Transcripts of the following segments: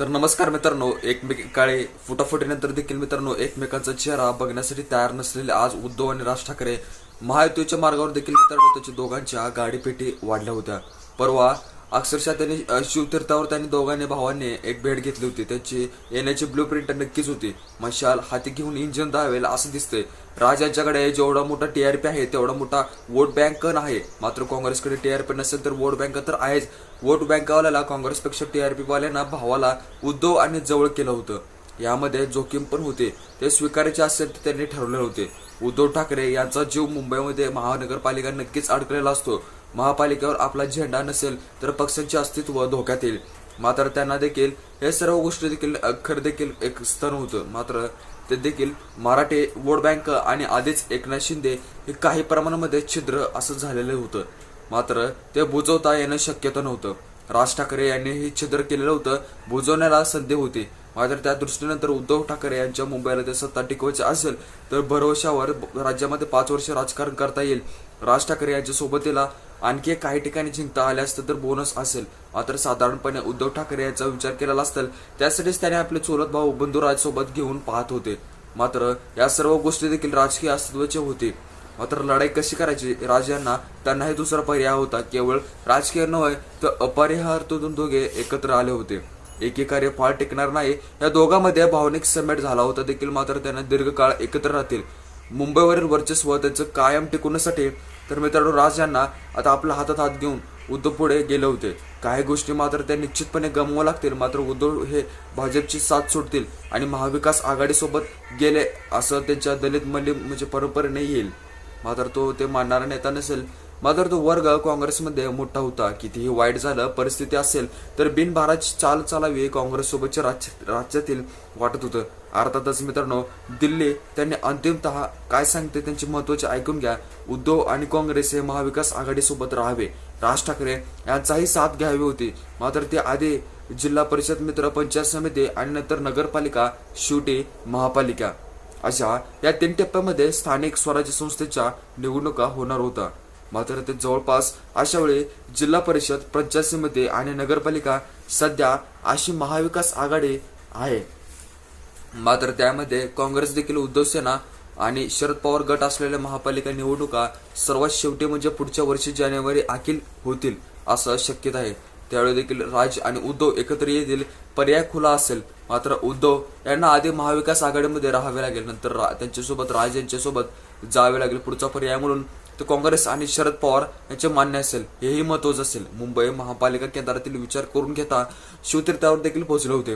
तर नमस्कार मित्रांनो एकमेकाळे फुटाफुटीनंतर देखील मित्रांनो एकमेकांचा चेहरा बघण्यासाठी तयार नसलेले आज उद्धव आणि राज ठाकरे महायुतीच्या मार्गावर देखील मित्रांनो त्याची दोघांच्या गाडीपेटी वाढल्या होत्या. परवा अक्षरशः त्यांनी शिवतीर्थावर त्यांनी दोघांनी भावांनी एक भेट घेतली होती. त्यांची येण्याची ब्लू प्रिंट नक्कीच होती. मशाल हाती घेऊन इंजिन धावेल असं दिसतंय. राजांच्याकडे जेवढा मोठा टीआरपी आहे तेवढा मोठा वोट बँक नाही मात्र काँग्रेसकडे टीआरपी नसेल तर वोट बँक तर आहेच. वोट बँकवाल्याला काँग्रेसपेक्षा टीआरपी वाल्यांना भावाला उद्धव आणि जवळ केलं होतं. यामध्ये जोखीम पण होते. ते स्वीकारायचे असेल तर त्यांनी ठरवले होते उद्धव ठाकरे यांचा जीव मुंबईमध्ये महानगरपालिका नक्कीच अडकलेला असतो. महापालिकेवर आपला झेंडा नसेल तर पक्षांचे अस्तित्व धोक्यात येईल. मात्र त्यांना देखील हे सर्व गोष्टी देखील अखर देखील एक स्तन होतं. मात्र ते देखील मराठे वोट बँक आणि आधीच एकनाथ शिंदे हे काही प्रमाणामध्ये छिद्र असं झालेलं होतं. मात्र ते बुजवता येणं शक्यता नव्हतं. राज ठाकरे यांनी हे छिद्र केलेलं होतं. बुजवण्याला संधी होती. मात्र त्या दृष्टीनंतर उद्धव ठाकरे यांच्या मुंबईला ते सत्ता टिकवायची असेल तर भरवशावर राज्यामध्ये पाच वर्ष राजकारण करता येईल. राज ठाकरे यांच्या सोबतीला आणखी काही ठिकाणी जिंकता आले असतं तर बोनस असेल. मात्र साधारणपणे उद्धव ठाकरे यांचा विचार केलेला असेल त्यासाठीच त्याने आपले चुलत भाऊ बंधुराज सोबत घेऊन पाहत होते. मात्र या सर्व गोष्टी देखील राजकीय अस्तित्वाचे होते. मात्र लढाई कशी करायची? राजांना त्यांनाही दुसरा पर्याय होता. केवळ राजकीय नव्हे तर अपरिहार्यातून दोघे एकत्र आले होते. एकेकार्य फार टिकणार नाही या दोघांमध्ये भावनिक समेट झाला होता देखील मात्र त्यांना दीर्घकाळ एकत्र राहतील. मुंबईवरील वर्चस्व त्यांचं कायम टिकवण्यासाठी तर मित्रांनो राज यांना आता आपल्या हातात हात घेऊन उद्धव पुढे गेले होते. काही गोष्टी मात्र त्या निश्चितपणे गमवावं लागतील मात्र उद्धव हे भाजपची साथ सोडतील आणि महाविकास आघाडीसोबत गेले असं त्यांच्या दलित मल्ली म्हणजे परंपरेने येईल. मात्र तो ते मानणारा नेता नसेल. मात्र तो वर्ग काँग्रेसमध्ये मोठा होता. कितीही वाईट झालं परिस्थिती असेल तर बिनभाराची चाल चालावी काँग्रेससोबतच्या राज्य राज्यातील वाटत होतं. अर्थातच मित्रांनो दिल्ली त्यांनी अंतिमतः काय सांगते त्यांचे महत्त्वाचे ऐकून घ्या. उद्धव आणि काँग्रेस हे महाविकास आघाडीसोबत राहावे. राज ठाकरे यांचाही साथ घ्यावी होती. मात्र ते आधी जिल्हा परिषद मित्र पंचायत समिती आणि नंतर नगरपालिका शेवटी महापालिका. अशा या तीन टप्प्यामध्ये स्थानिक स्वराज्य संस्थेच्या निवडणुका होणार होता मात्र ते जवळपास अशा वेळी जिल्हा परिषद पंचायत समिती आणि नगरपालिका सध्या अशी महाविकास आघाडी आहे. मात्र त्यामध्ये काँग्रेस देखील उद्धव सेना आणि शरद पवार गट असलेल्या महापालिका निवडणुका सर्वात शेवटी म्हणजे पुढच्या वर्षी जानेवारी अखिल होतील असं शक्यता आहे. त्यावेळी देखील राज आणि उद्धव एकत्र येतील पर्याय खुला असेल मात्र उद्धव यांना आधी महाविकास आघाडीमध्ये राहावे लागेल नंतर रा- त्यांच्यासोबत राज यांच्यासोबत जावे लागेल. पुढचा पर्याय म्हणून तर काँग्रेस आणि शरद पवार यांचे मान्य असेल हेही महत्वाचं असेल. मुंबई महापालिका केंद्रातील विचार करून घेता शिवतीर्थावर देखील पोहोचले होते.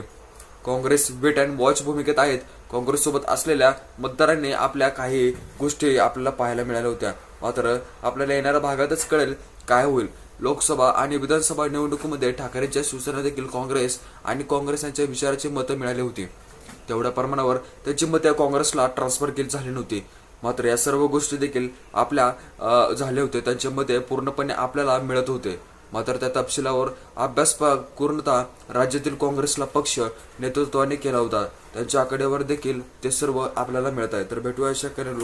काँग्रेस वेट अँड वॉच भूमिकेत आहेत. काँग्रेस सोबत असलेल्या मतदारांनी आपल्या काही गोष्टी आपल्याला पाहायला मिळाल्या होत्या. मात्र आपल्याला येणाऱ्या भागातच कळेल काय होईल. लोकसभा आणि विधानसभा निवडणुकीमध्ये ठाकरेंच्या शिवसेना देखील काँग्रेस आणि काँग्रेस यांच्या विचाराची मतं मिळाली होती. तेवढ्या प्रमाणावर त्यांची मते काँग्रेसला ट्रान्सफर केली झाली नव्हती. मात्र या सर्व गोष्टी देखील आपल्या झाले होते. त्यांच्या मते पूर्णपणे आपल्याला मिळत होते. मात्र त्या तपशिलावर अभ्यास प- पूर्णतः राज्यातील काँग्रेसला पक्ष नेतृत्वाने केला होता. त्यांच्या आकडेवर देखील ते सर्व आपल्याला मिळत आहे. तर भेटूया अशा करेल